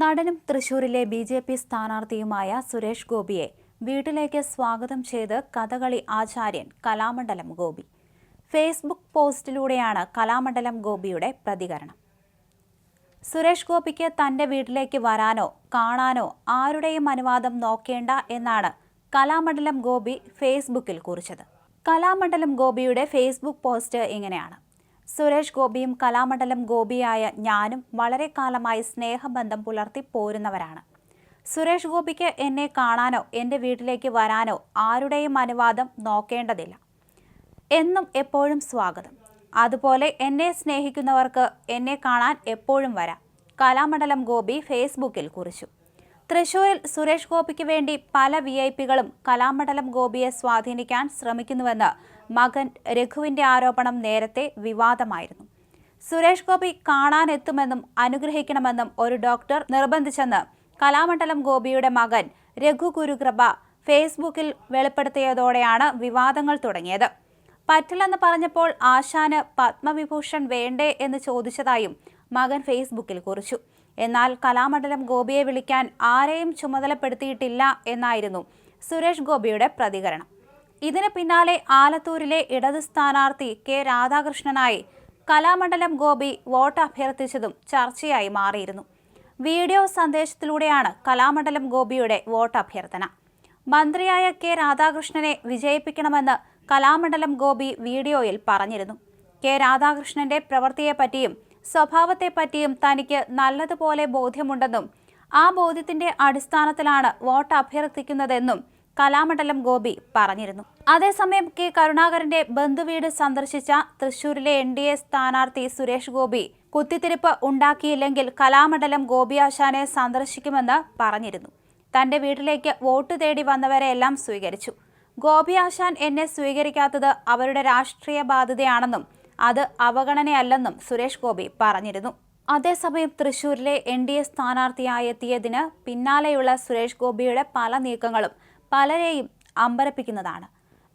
നടനും തൃശൂരിലെ B J P സ്ഥാനാർത്ഥിയുമായ സുരേഷ് ഗോപിയെ വീട്ടിലേക്ക് സ്വാഗതം ചെയ്ത് കഥകളി ആചാര്യൻ കലാമണ്ഡലം ഗോപി. ഫേസ്ബുക്ക് പോസ്റ്റിലൂടെയാണ് കലാമണ്ഡലം ഗോപിയുടെ പ്രതികരണം. സുരേഷ് ഗോപിക്ക് തന്റെ വീട്ടിലേക്ക് വരാനോ കാണാനോ ആരുടെയും അനുവാദം നോക്കേണ്ട എന്നാണ് കലാമണ്ഡലം ഗോപി ഫേസ്ബുക്കിൽ കുറിച്ചത്. കലാമണ്ഡലം ഗോപിയുടെ ഫേസ്ബുക്ക് പോസ്റ്റ് ഇങ്ങനെയാണ്. സുരേഷ് ഗോപിയും കലാമണ്ഡലം ഗോപിയായ ഞാനും വളരെ കാലമായി സ്നേഹബന്ധം പുലർത്തി പോരുന്നവരാണ്. സുരേഷ് ഗോപിക്ക് എന്നെ കാണാനോ എന്റെ വീട്ടിലേക്ക് വരാനോ ആരുടെയും അനുവാദം നോക്കേണ്ടതില്ല. എന്നും എപ്പോഴും സ്വാഗതം. അതുപോലെ എന്നെ സ്നേഹിക്കുന്നവർക്ക് എന്നെ കാണാൻ എപ്പോഴും വരാം. കലാമണ്ഡലം ഗോപി ഫേസ്ബുക്കിൽ കുറിച്ചു. തൃശൂരിൽ സുരേഷ് ഗോപിക്ക് വേണ്ടി പല വി ഐ പികളും കലാമണ്ഡലം ഗോപിയെ സ്വാധീനിക്കാൻ ശ്രമിക്കുന്നുവെന്ന് മകൻ രഘുവിന്റെ ആരോപണം നേരത്തെ വിവാദമായിരുന്നു. സുരേഷ് ഗോപി കാണാനെത്തുമെന്നും അനുഗ്രഹിക്കണമെന്നും ഒരു ഡോക്ടർ നിർബന്ധിച്ചെന്ന് കലാമണ്ഡലം ഗോപിയുടെ മകൻ രഘു ഗുരുകൃപ ഫേസ്ബുക്കിൽ വെളിപ്പെടുത്തിയതോടെയാണ് വിവാദങ്ങൾ തുടങ്ങിയത്. പറ്റില്ലെന്ന് പറഞ്ഞപ്പോൾ ആശാന് പത്മവിഭൂഷൺ വേണ്ടേ എന്ന് ചോദിച്ചതായും മകൻ ഫേസ്ബുക്കിൽ കുറിച്ചു. എന്നാൽ കലാമണ്ഡലം ഗോപിയെ വിളിക്കാൻ ആരെയും ചുമതലപ്പെടുത്തിയിട്ടില്ല എന്നായിരുന്നു സുരേഷ് ഗോപിയുടെ പ്രതികരണം. ഇതിന് പിന്നാലെ ആലത്തൂരിലെ ഇടത് സ്ഥാനാർത്ഥി കെ. രാധാകൃഷ്ണനായി കലാമണ്ഡലം ഗോപി വോട്ട് അഭ്യർത്ഥിച്ചതും ചർച്ചയായി മാറിയിരുന്നു. വീഡിയോ സന്ദേശത്തിലൂടെയാണ് കലാമണ്ഡലം ഗോപിയുടെ വോട്ട് അഭ്യർത്ഥന. മന്ത്രിയായ കെ. രാധാകൃഷ്ണനെ വിജയിപ്പിക്കണമെന്ന് കലാമണ്ഡലം ഗോപി വീഡിയോയിൽ പറഞ്ഞിരുന്നു. കെ. രാധാകൃഷ്ണന്റെ പ്രവൃത്തിയെപ്പറ്റിയും സ്വഭാവത്തെപ്പറ്റിയും തനിക്ക് നല്ലതുപോലെ ബോധ്യമുണ്ടെന്നും ആ ബോധ്യത്തിന്റെ അടിസ്ഥാനത്തിലാണ് വോട്ട് അഭ്യർത്ഥിക്കുന്നതെന്നും കലാമണ്ഡലം ഗോപി പറഞ്ഞിരുന്നു. അതേസമയം കെ. കരുണാകരന്റെ ബന്ധുവീട് സന്ദർശിച്ച തൃശൂരിലെ എൻ ഡി എ സ്ഥാനാർത്ഥി സുരേഷ് ഗോപി കുത്തിത്തിരിപ്പ് ഉണ്ടാക്കിയില്ലെങ്കിൽ കലാമണ്ഡലം ഗോപി ആശാനെ സന്ദർശിക്കുമെന്ന് പറഞ്ഞിരുന്നു. തന്റെ വീട്ടിലേക്ക് വോട്ട് തേടി വന്നവരെ എല്ലാം സ്വീകരിച്ചു. ഗോപി ആശാൻ എന്നെ സ്വീകരിക്കാത്തത് അവരുടെ രാഷ്ട്രീയ ബാധ്യതയാണെന്നും അത് അവഗണനയല്ലെന്നും സുരേഷ് ഗോപി പറഞ്ഞിരുന്നു. അതേസമയം തൃശൂരിലെ എൻ ഡി എ സ്ഥാനാർത്ഥിയായെത്തിയതിന് പിന്നാലെയുള്ള സുരേഷ് ഗോപിയുടെ പല നീക്കങ്ങളും പലരെയും അമ്പരപ്പിക്കുന്നതാണ്.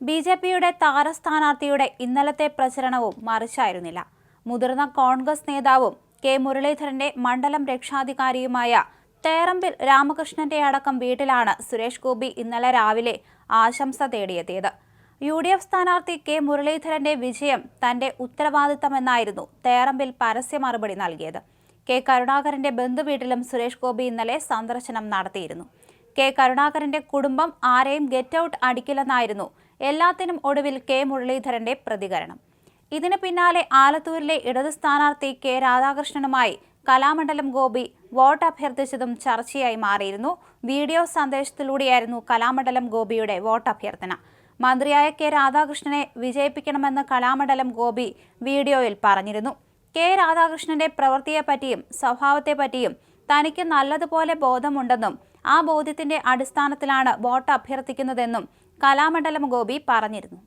ബി ജെ പിയുടെ താരസ്ഥാനാർത്ഥിയുടെ ഇന്നലത്തെ പ്രചരണവും മറിച്ചായിരുന്നില്ല. മുതിർന്ന കോൺഗ്രസ് നേതാവും കെ മുരളീധരന്റെ മണ്ഡലം രക്ഷാധികാരിയുമായ തേറമ്പിൽ രാമകൃഷ്ണന്റെ അടക്കം വീട്ടിലാണ് സുരേഷ് ഗോപി ഇന്നലെ രാവിലെ ആശംസ തേടിയെത്തിയത്. യു ഡി എഫ് സ്ഥാനാർത്ഥി കെ മുരളീധരന്റെ വിജയം തന്റെ ഉത്തരവാദിത്തമെന്നായിരുന്നു തേറമ്പിൽ പരസ്യ മറുപടി നൽകിയത്. കെ കരുണാകരന്റെ ബന്ധുവീട്ടിലും സുരേഷ് ഗോപി ഇന്നലെ സന്ദർശനം നടത്തിയിരുന്നു. കെ കരുണാകരന്റെ കുടുംബം ആരെയും ഗെറ്റ് ഔട്ട് അടിക്കില്ലെന്നായിരുന്നു എല്ലാത്തിനും ഒടുവിൽ കെ മുരളീധരന്റെ പ്രതികരണം. ഇതിന് പിന്നാലെ ആലത്തൂരിലെ ഇടത് സ്ഥാനാർത്ഥി കെ രാധാകൃഷ്ണനുമായി കലാമണ്ഡലം ഗോപി വോട്ട് അഭ്യർത്ഥിച്ചതും ചർച്ചയായി മാറിയിരുന്നു. വീഡിയോ സന്ദേശത്തിലൂടെയായിരുന്നു കലാമണ്ഡലം ഗോപിയുടെ വോട്ട് അഭ്യർത്ഥന മന്ത്രിയായ കെ രാധാകൃഷ്ണനെ വിജയിപ്പിക്കണമെന്ന് കലാമണ്ഡലം ഗോപി വീഡിയോയിൽ പറഞ്ഞിരുന്നു. കെ രാധാകൃഷ്ണന്റെ പ്രവൃത്തിയെപ്പറ്റിയും സ്വഭാവത്തെപ്പറ്റിയും തനിക്ക് നല്ലതുപോലെ ബോധമുണ്ടെന്നും ആ ബോധ്യത്തിന്റെ അടിസ്ഥാനത്തിലാണ് വോട്ട് അഭ്യർത്ഥിക്കുന്നതെന്നും കലാമണ്ഡലം ഗോപി പറഞ്ഞിരുന്നു.